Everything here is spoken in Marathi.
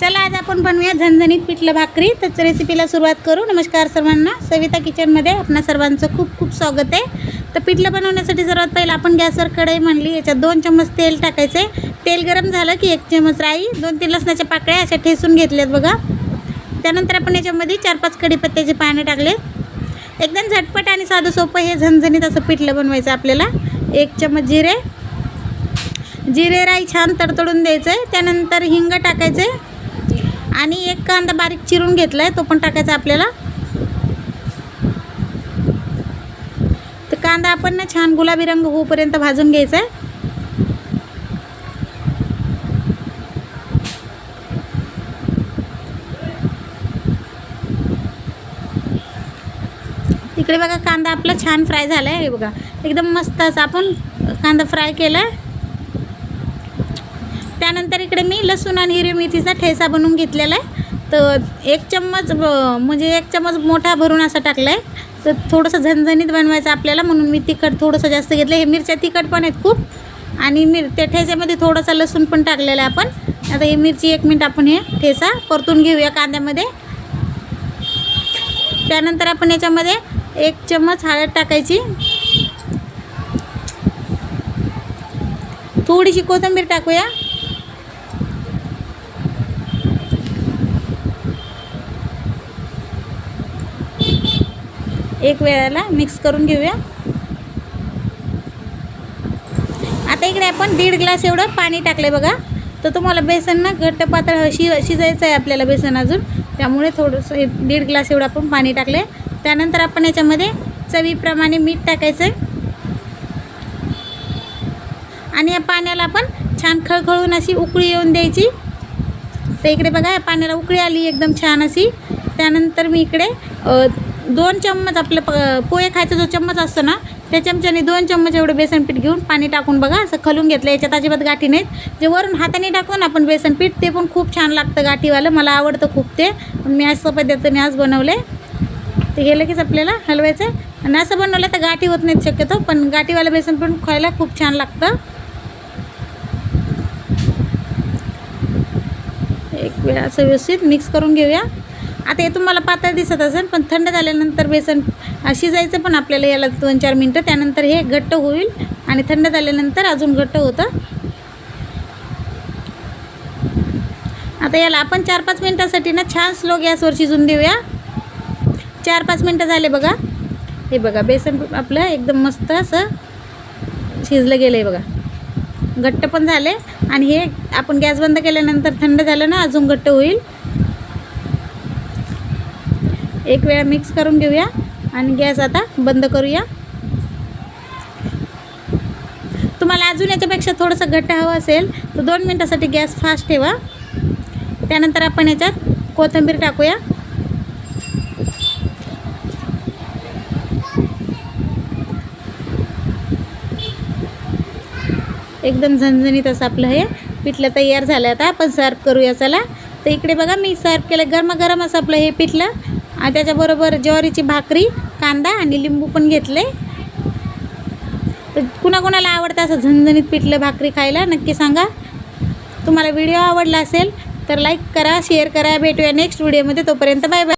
चला आज आपण बनवूया झणझणीत पिठलं भाकरी. तर रेसिपीला सुरुवात करू. नमस्कार सर्वांना. सविता किचनमध्ये आपणा सर्वांचं खूप खूप स्वागत आहे. तर पिठलं बनवण्यासाठी सर्वात पहिलं आपण गॅसवर कढई म्हणली याच्यात दोन चम्मच तेल टाकायचे. तेल गरम झालं की एक चम्मच राई दोन तीन लसणाच्या पाकळ्या अशा ठेसून घेतल्यात बघा. त्यानंतर आपण याच्यामध्ये चार पाच कढीपत्त्याचे पाने टाकले एकदम झटपट आणि साधं सोपं हे झणझणीत असं पिठलं बनवायचं आपल्याला. एक चम्मच जिरे. जिरे राई छान तडतडून द्यायचं आहे त्यानंतर हिंग टाकायचं. आहे आणि एक कांदा बारीक चिरून घेतला आहे तो पण टाकायचा आपल्याला. तर कांदा आपण ना छान गुलाबी रंग होऊपर्यंत भाजून घ्यायचा आहे इकडे बघा कांदा आपला छान फ्राय झाला आहे हे बघा एकदम मस्त असं आपण कांदा फ्राय केला आहे त्यानंतर इकडे मी लसूण आणि हिरवी मेथीचा ठेसा बनवून घेतलेला आहे. तर एक चम्मच ब- म्हणजे एक चम्मच मोठा भरून असा टाकला आहे तर थोडंसं झणझणीत बनवायचं आपल्याला म्हणून मी तिखट थोडंसं जास्त घेतलं हे मिरच्या तिखट पण आहेत खूप. आणि मिर त्या ठेच्यामध्ये थोडासा लसूण पण टाकलेला आहे आपण. आता हे मिरची एक मिनिट आपण हे ठेसा परतून घेऊया कांद्यामध्ये. त्यानंतर आपण याच्यामध्ये एक चम्मच हळद टाकायची. थोडीशी कोथिंबीर टाकूया. एक वेळेला मिक्स करून घेऊया. आता इकडे आपण दीड ग्लास एवढं पाणी टाकलं बघा. तर तुम्हाला बेसन ना घट्ट पातळ शि शिजायचं आहे आपल्याला बेसन अजून. त्यामुळे थोडंसं दीड ग्लास एवढं आपण पाणी टाकले त्यानंतर आपण याच्यामध्ये चवीप्रमाणे मीठ टाकायचं आहे आणि या पाण्याला आपण छान खळखळून अशी उकळी येऊन द्यायची. तर इकडे बघा या पाण्याला उकळी आली एकदम छान अशी. त्यानंतर मी इकडे दोन चम्मच आपलं प पोहे खायचा जो चम्मच असतो ना त्या चमच्याने दोन चम्मच एवढं बेसन पीठ घेऊन पाणी टाकून बघा असं खलून घेतलं. याच्यात अजिबात गाठी नाहीत. जे वरून हाताने टाकतो ना आपण बेसन पीठ ते पण खूप छान लागतं गाठीवालं. मला आवडतं खूप ते. मी असं पद्धतीने आज बनवलं. आहे ते हे लगेच आपल्याला हलवायचं. आहे आणि असं बनवलं तर गाठी होत नाहीत शक्यतो पण गाठीवालं बेसन पण खायला खूप छान लागतं. एक वेळा असं व्यवस्थित मिक्स करून घेऊया. आता हे तुम्हाला पातळ दिसत असेल पण थंड झाल्यानंतर बेसन शिजायचं पण आपल्याला याला दोन चार मिनटं त्यानंतर हे घट्ट होईल आणि थंड झाल्यानंतर अजून घट्ट होतं. आता याला आपण चार पाच मिनटासाठी ना छान स्लो गॅसवर शिजून देऊया. चार पाच मिनटं झाले बघा. हे बघा बेसन आपलं एकदम मस्त असं शिजलं गेलं आहे बघा. घट्ट पण झाले आणि हे आपण गॅस बंद केल्यानंतर थंड झालं ना अजून घट्ट होईल. एक वेळा मिक्स करून घेऊया आणि गॅस आता बंद करूया. तुम्हाला अजून याच्यापेक्षा थोडंसं घट्ट हवं असेल तर दोन मिनटासाठी गॅस फास्ट ठेवा. त्यानंतर आपण याच्यात कोथिंबीर टाकूया. एकदम झणझणीत असं आपलं हे पिठलं तयार झालं. आता आपण सर्व करूया. चला तर इकडे बघा मी सर्व केलं. गरमागरम असं आपलं हे पिठलं. आणि त्याच्याबरोबर ज्वारीची भाकरी कांदा आणि लिंबू पण घेतले. तर कुणाकुणाला आवडतं असं झणझणीत पिठलं भाकरी खायला नक्की सांगा. तुम्हाला व्हिडिओ आवडला असेल तर लाईक करा शेअर करा. भेटूया नेक्स्ट व्हिडिओमध्ये तोपर्यंत बाय बाय